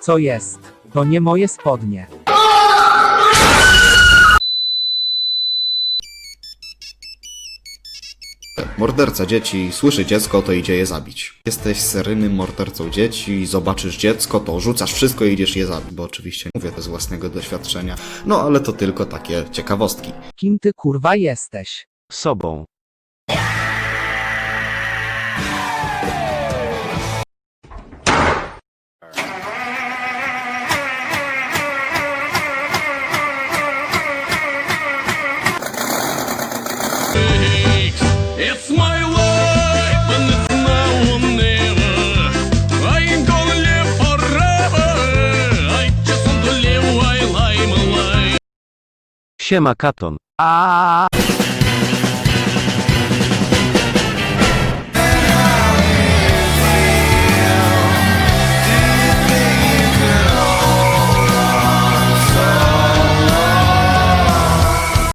Co jest? To nie moje spodnie. Morderca dzieci słyszy dziecko, to idzie je zabić. Jesteś seryjnym mordercą dzieci, zobaczysz dziecko, to rzucasz wszystko i idziesz je zabić. Bo oczywiście mówię to z własnego doświadczenia. No ale to tylko takie ciekawostki. Kim ty kurwa jesteś? Sobą. Siema Katon. A